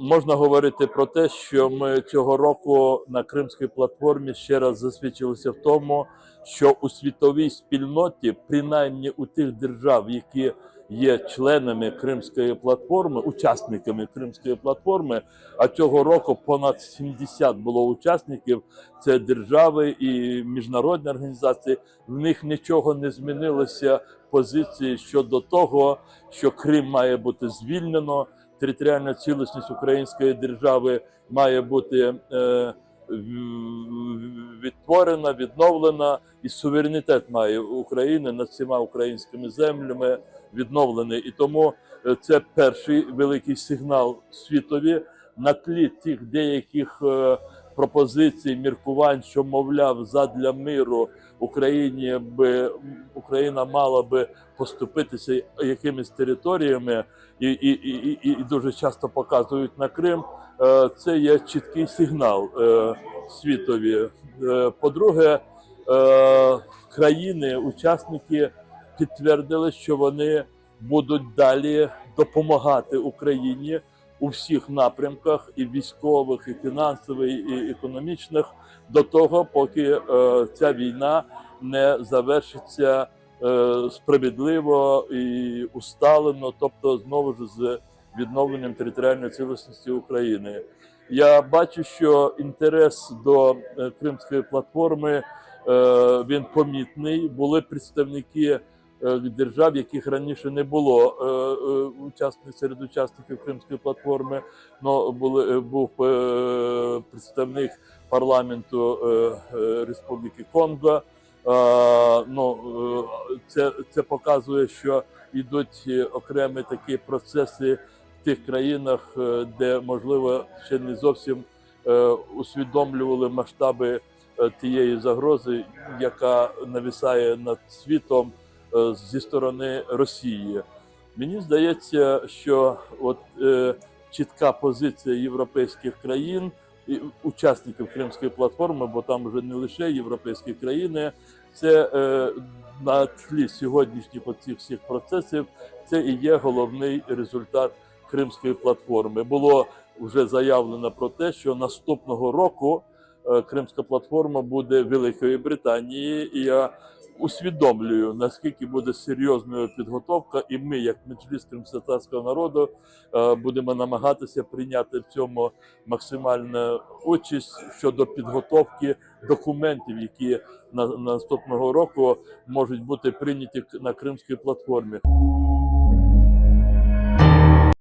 можна говорити про те, що ми цього року на Кримській платформі ще раз засвідчилися в тому, що у світовій спільноті, принаймні у тих держав, які є членами Кримської платформи, учасниками Кримської платформи, а цього року понад 70 було учасників. Це держави і міжнародні організації. В них нічого не змінилося позиції щодо того, що Крим має бути звільнено територіальна цілісність української держави має бути е, відтворена, відновлена, і суверенітет має України над всіма українськими землями відновлений. І тому е, це перший великий сигнал світові на тлі тих деяких е, пропозицій, міркувань, що мовляв, задля миру Україні би Україна мала би поступитися якимись територіями і, і, і, і, дуже часто показують на Крим. Е, Це є чіткий сигнал е, світові. Е, По-друге, країни, учасники підтвердили, що вони будуть далі допомагати Україні у всіх напрямках, і військових, і фінансових, і економічних, до того, поки е, ця війна не завершиться е, справедливо і усталено, тобто знову ж з відновленням територіальної цілісності України. Я бачу, що інтерес до е, Кримської платформи він помітний. Були представники держав, яких раніше не було е, е, учасник серед учасників Кримської платформи. Но були е, був е, представник парламенту е, е, Республіки Конго. Е, ну, е, це, це показує, що йдуть е, окремі такі процеси в тих країнах, е, де можливо ще не зовсім е, усвідомлювали масштаби е, тієї загрози, яка нависає над світом е, зі сторони Росії. Мені здається, що от е, чітка позиція європейських країн і учасників Кримської платформи, бо там вже не лише європейські країни, це е, на тлі сьогоднішніх оцих всіх процесів, це і є головний результат Кримської платформи. Було вже заявлено про те, що наступного року е, Кримська платформа буде Великої Британії, і я усвідомлюю, наскільки буде серйозною підготовка, і ми, як меджліс кримсатарського народу, е, будемо намагатися прийняти в цьому максимальну участь щодо підготовки документів, які на, на наступного року можуть бути прийняті на Кримській платформі.